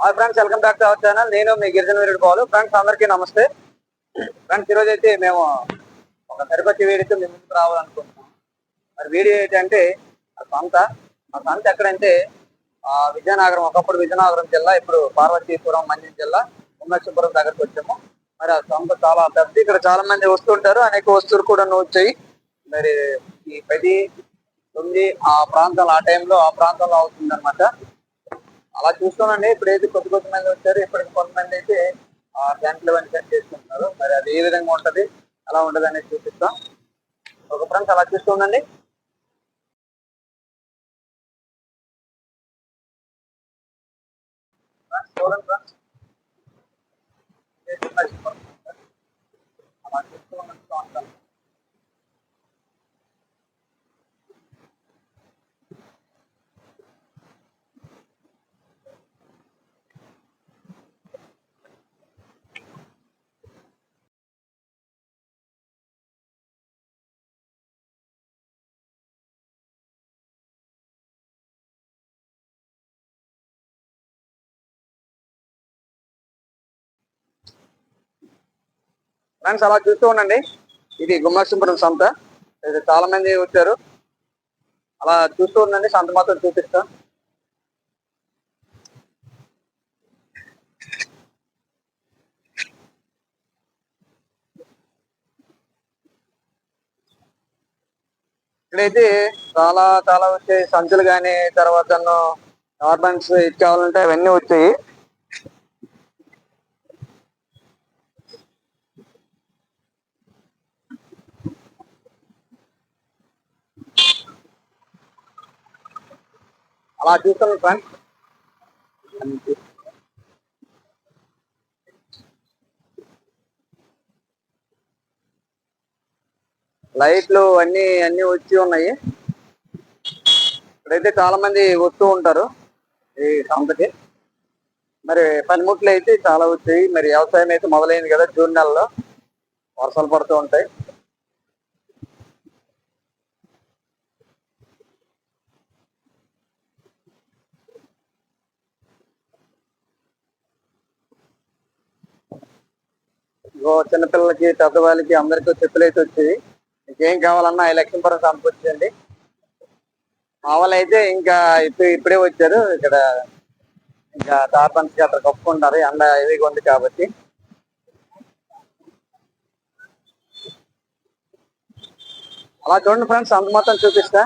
Hi friends welcome back to our channel. నేను మీ గిరిజన వీరుడు బాలు. ఫ్రెండ్స్ అందరికీ నమస్తే. ఫ్రెండ్స్ ఈరోజు అయితే మేము ఒక సరికొచ్చి వీడితో మీ ముందుకు రావాలనుకుంటున్నాం. మరి వీడియో ఏంటంటే ఆ సంత ఆ సంత ఎక్కడంటే ఆ విజయనగరం ఒకప్పుడు విజయనగరం జిల్లా ఇప్పుడు పార్వతీపురం మంజం జిల్లా ఉమ్మేశ్వరపురం దగ్గరకు వచ్చాము. మరి ఆ సంత చాలా పెద్ద ఇక్కడ చాలా మంది వస్తుంటారు అనేక వస్తువులు కూడా వచ్చాయి మరి ఈ పది తొమ్మిది ఆ ప్రాంతంలో ఆ టైంలో ఆ ప్రాంతంలో అవుతుంది అలా చూస్తానండి ఇప్పుడు అయితే కొద్ది కొద్ది మంది వచ్చారు. ఇప్పటికి కొంతమంది అయితే ఆ టెంట్లు అవన్నీ సెట్ చేసుకుంటున్నారు. మరి అది ఏ విధంగా ఉంటది ఎలా ఉంటది అనేది చూపిస్తాం. ఒక ఫ్రెండ్స్ అలా చూస్తూ ఉండండి. చూడండి ఫ్రెండ్స్. అలా చూస్తూ ఉంటాను ఫ్రెండ్స్ అలా చూస్తూ ఉండండి. ఇది గుమ్మసింపురం సంత. ఇది చాలా మంది వచ్చారు. అలా చూస్తూ ఉండండి. సంత మాత్రం చూపిస్తా. ఇక్కడైతే చాలా చాలా వచ్చాయి. సంచులు కానీ తర్వాత గార్మెంట్స్ ఇది కావాలంటే అవన్నీ వచ్చాయి. అలా చూస్తాను ఫ్రెండ్స్ లైట్లు అన్ని అన్ని వచ్చి ఉన్నాయి. ఇక్కడైతే చాలా మంది వస్తూ ఉంటారు ఈ సంతకి. మరి పనిముట్లు అయితే చాలా వచ్చాయి. మరి వ్యవసాయం అయితే మొదలైంది కదా జూన్ నెలలో. వర్షాలు పడుతూ ఉంటాయి. చిన్నపిల్లలకి పెద్దవాళ్ళకి అందరికీ చెప్పులు అయితే వచ్చాయి ఇంకేం కావాలన్నా ఐదు లక్ష్యం పరం సంపొచ్చండి మా అయితే ఇంకా ఇప్పుడు ఇప్పుడే వచ్చారు. ఇక్కడ ఇంకా తాపన్స్ అక్కడ కప్పుకుంటారు ఎండ హెవీగా ఉంది కాబట్టి. అలా చూడండి ఫ్రెండ్స్ అంత మొత్తం చూపిస్తా.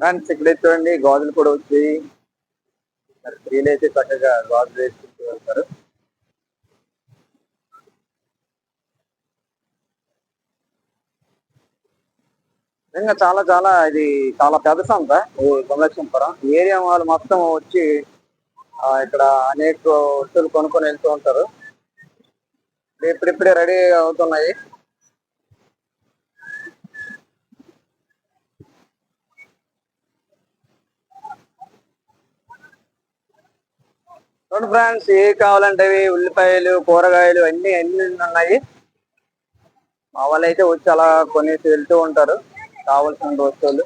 ఫ్రెండ్స్ ఇక్కడ చూడండి గాజులు కూడా వచ్చాయి. మరి స్త్రీలు అయితే చక్కగా గాజులు వేసుకుంటూ వెళ్తారు. నిజంగా చాలా చాలా ఇది చాలా పెద్ద సంత ఈ ఏరియా వాళ్ళు మొత్తం వచ్చి ఇక్కడ అనేక వస్తువులు కొనుక్కొని వెళ్తూ ఉంటారు. ఇప్పుడిప్పుడే రెడీ అవుతున్నాయి. చూడండి ఫ్రెండ్స్ ఏ కావాలంటే అవి ఉల్లిపాయలు కూరగాయలు అన్ని అన్ని ఉన్నాయి. మా వాళ్ళు అయితే వచ్చి అలా కొనేసి వెళ్తూ ఉంటారు. కావాల్సిన వస్తువులు.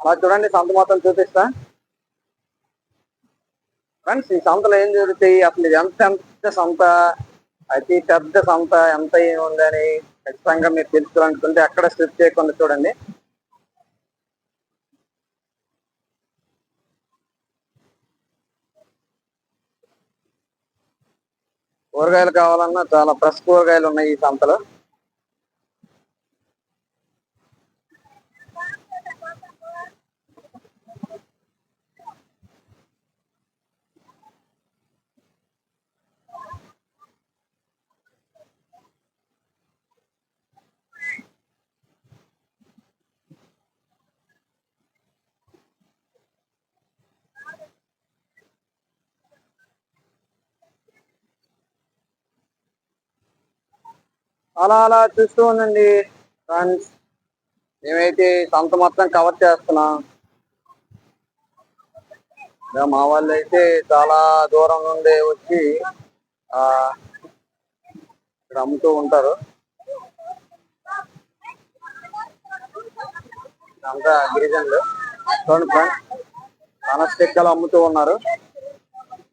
అలా చూడండి సంత మొత్తం చూపిస్తా. ఫ్రెండ్స్ ఈ సంతలో ఏం జరుగుతాయి? అసలు ఇది ఎంత ఎంత సంత? అతి పెద్ద సంత ఎంత ఏముందని? ఖచ్చితంగా మీరు తెలుసుకోవాలనుకుంటే అక్కడ స్ట్రిప్ చేయకుండా చూడండి. కూరగాయలు కావాలన్నా చాలా ఫ్రెష్ కూరగాయలు ఉన్నాయి ఈ సంతలో. అలా అలా చూస్తూ ఉండండి. ఫ్రెండ్స్ మేమైతే సంత మొత్తం కవర్ చేస్తున్నాం. మా వాళ్ళు అయితే చాలా దూరం నుండి వచ్చి ఆ ఇక్కడ అమ్ముతూ ఉంటారు. అంతా గిరిజనులు. చూడండి ఫ్రెండ్స్ పనస చెక్కలు అమ్ముతూ ఉన్నారు.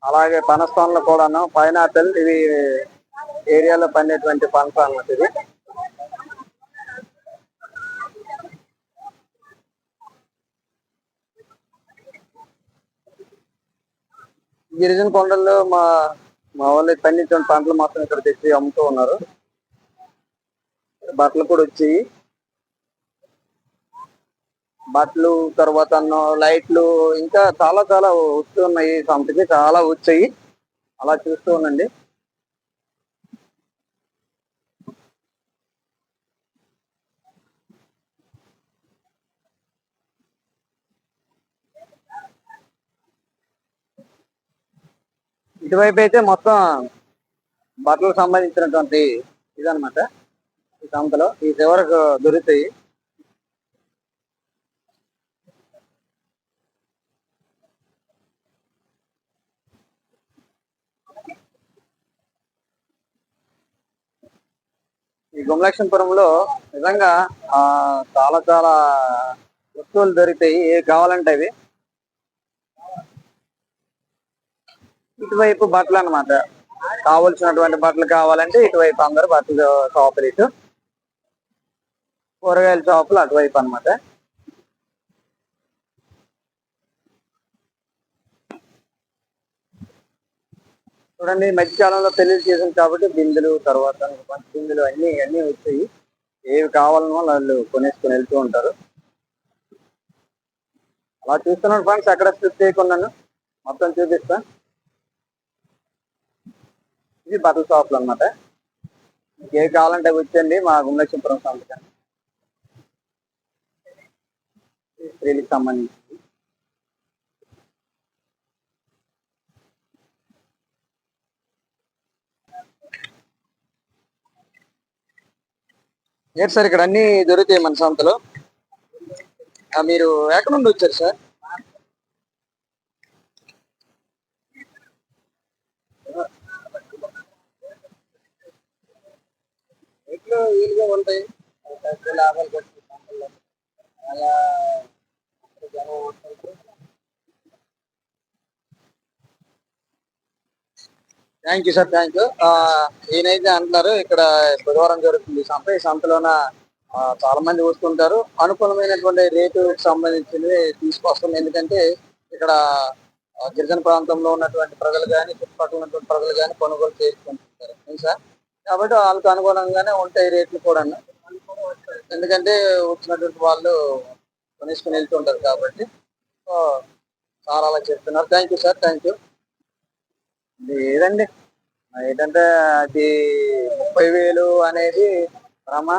అలాగే పనస్థానంలో కూడాను పైనాపిల్ ఇవి ఏరియాలో పండేటువంటి పంట అన్నమాట ఇది గిరిజన కొండల్లో మా మా వాళ్ళు పండించిన పంటలు మొత్తం ఇక్కడ తెచ్చి అమ్ముతూ ఉన్నారు. బట్టలు కూడా వచ్చాయి. బట్టలు తర్వాత లైట్లు ఇంకా చాలా చాలా వస్తున్నాయి సంతకి చాలా వచ్చాయి. అలా చూస్తూ ఉండండి. ఇటువైపు అయితే మొత్తం బట్టలకు సంబంధించినటువంటి ఇదనమాట ఈ సంతలో ఈ చివరకు దొరుకుతాయి. ఈ గుమలక్ష్మీపురంలో నిజంగా ఆ చాలా చాలా వస్తువులు దొరుకుతాయి. ఏ కావాలంటే అవి ఇటువైపు బట్టలు అన్నమాట. కావలసినటువంటి బట్టలు కావాలంటే ఇటువైపు అందరు బట్టలు షాపులు ఇటు కూరగాయల షాపులు అటువైపు అన్నమాట. చూడండి మధ్యకాలంలో పెళ్ళి సీజన్ కాబట్టి బిందులు తర్వాత బిందులు అన్ని అన్ని వచ్చాయి. ఏవి కావాలనో వాళ్ళు కొనేసుకొని వెళ్తూ ఉంటారు. అలా చూస్తున్నాడు ఫ్రెండ్స్ అక్కడ స్లిప్ చేయకుండా మొత్తం చూపిస్తాను ఇది బట్టల షాపులు అన్నమాట. మీకు ఏ కావాలంటే వచ్చండి మా గుండలక్ష్మీపురం సంతకం స్త్రీలకు సంబంధించి ఏంటి సార్ ఇక్కడ అన్ని దొరుకుతాయి మన సంతలో? ఆ, మీరు ఎక్కడ నుండి వచ్చారు సార్? వీలుగా ఉంటాయి. లాభాలు అలా జనం thank you sir thank you ఈయనైతే అంటున్నారు ఇక్కడ బుధవారం జరుగుతుంది ఈ సంత. ఈ సంతలోన చాలా మంది వస్తుంటారు అనుకూలమైనటువంటి రేటు సంబంధించినవి తీసుకొస్తాం. ఎందుకంటే ఇక్కడ గిరిజన ప్రాంతంలో ఉన్నటువంటి ప్రజలు కానీ చుట్టుపక్కల ఉన్నటువంటి ప్రజలు కానీ కొనుగోలు చేసుకుంటుంటారు సార్ కాబట్టి వాళ్ళకు అనుగుణంగానే ఉంటాయి రేట్లు కూడా ఎందుకంటే వచ్చినటువంటి వాళ్ళు కొనేసుకుని వెళ్తుంటారు కాబట్టి. సో అలా చెప్తున్నారు. Thank you sir thank you లేదండి. ఏంటంటే అది ముప్పై వేలు అనేది భ్రమ.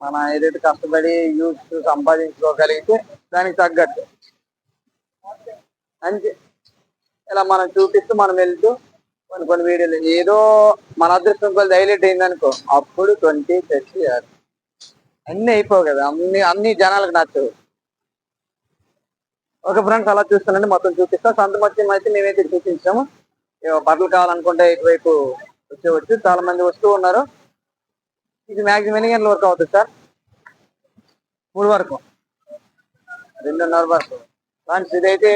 మన ఏదైతే కష్టపడి యూత్ సంపాదించుకోగలిగితే దానికి తగ్గట్టు. అంతే. ఇలా మనం చూపిస్తూ మనం వెళ్తూ కొన్ని కొన్ని వీడియోలు ఏదో మన అదృష్టం కొద్ది హైలైట్ అయిందనుకో అప్పుడు ట్వంటీ థర్టీ అన్ని అయిపోవు కదా. అన్ని అన్ని జనాలకు నచ్చవు. ఓకే ఫ్రెండ్స్ అలా చూస్తానండి మొత్తం చూపిస్తాం. సంత మొత్తం అయితే మేమైతే చూపించాము. బట్టలు కావాలనుకుంటే ఇటువైపు వచ్చేవచ్చు. చాలా మంది వస్తూ ఉన్నారు. ఇది మ్యాక్సిమం ఎన్ని గంటల వరకు అవుతుంది సార్? మూడు వరకు. రెండున్నర వరకు. ఫ్రెండ్స్ ఇదైతే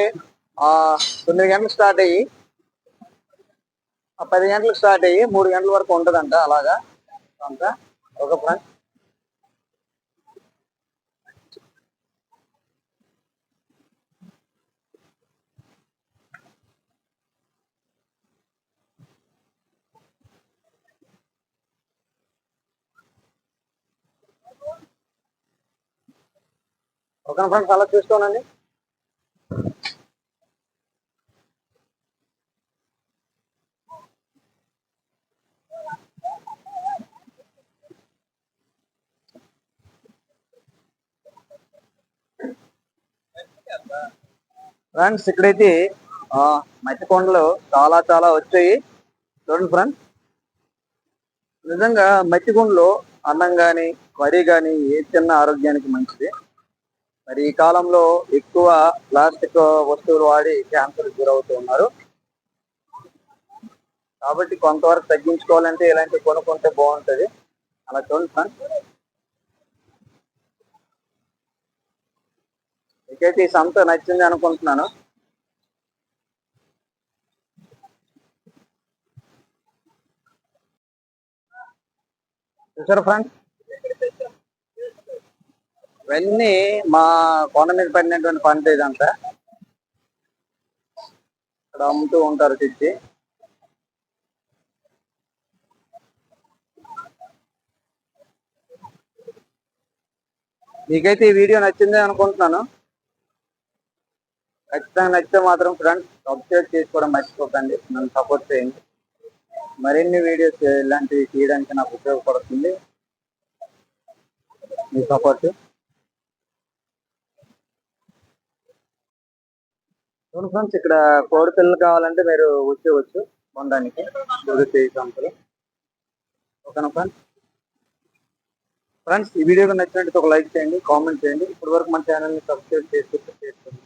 తొమ్మిది గంటలు స్టార్ట్ అయ్యి పది గంటలకు స్టార్ట్ అయ్యి మూడు గంటల వరకు ఉంటుందంట అలాగా? అంతా? ఒక ఫ్రెండ్స్ ఓకే ఫ్రెండ్స్ అలా చూసుకోనండి ఫ్రెండ్స్ ఇక్కడైతే ఆ, మట్టి కొండలు చాలా చాలా వచ్చాయి. చూడండి ఫ్రెండ్స్. నిజంగా మట్టి కొండలు అన్నం కానీ వరి కానీ ఏ చిన్న ఆరోగ్యానికి మంచిది. మరి ఈ కాలంలో ఎక్కువ ప్లాస్టిక్ వస్తువులు వాడి క్యాన్సర్ గురవుతూ ఉన్నారు. కాబట్టి కొంతవరకు తగ్గించుకోవాలంటే ఇలాంటివి కొనుక్కుంటే బాగుంటుంది. అలా చూడండి ఫ్రెండ్స్. మీకైతే ఈ సంత నచ్చింది అనుకుంటున్నాను. చూసారు ఫ్రెండ్స్? ఇవన్నీ మా కొండ మీద పడినటువంటి పంట ఇదంతా. ఇక్కడ అమ్ముతూ ఉంటారు తెచ్చి మీకైతే ఈ వీడియో నచ్చిందే అనుకుంటున్నాను. ఖచ్చితంగా నచ్చితే మాత్రం ఫ్రెండ్స్ సబ్స్క్రైబ్ చేసుకోవడం మర్చిపోకండి. నన్ను సపోర్ట్ చేయండి. మరిన్ని వీడియోస్ ఇలాంటివి తీయడానికి నాకు ఉపయోగపడుతుంది. మీ సపోర్ట్. చూడండి ఫ్రెండ్స్ ఇక్కడ కోడి పిల్లలు కావాలంటే మీరు వచ్చేవచ్చు కొనడానికి. దొరుకుతాయి సంతలో. ఓకేనా ఫ్రెండ్స్? ఫ్రెండ్స్ ఈ వీడియో నచ్చినట్టు ఒక లైక్ చేయండి కామెంట్ చేయండి. ఇప్పటి వరకు మన ఛానల్ని సబ్స్క్రైబ్ చేసి చేసుకోండి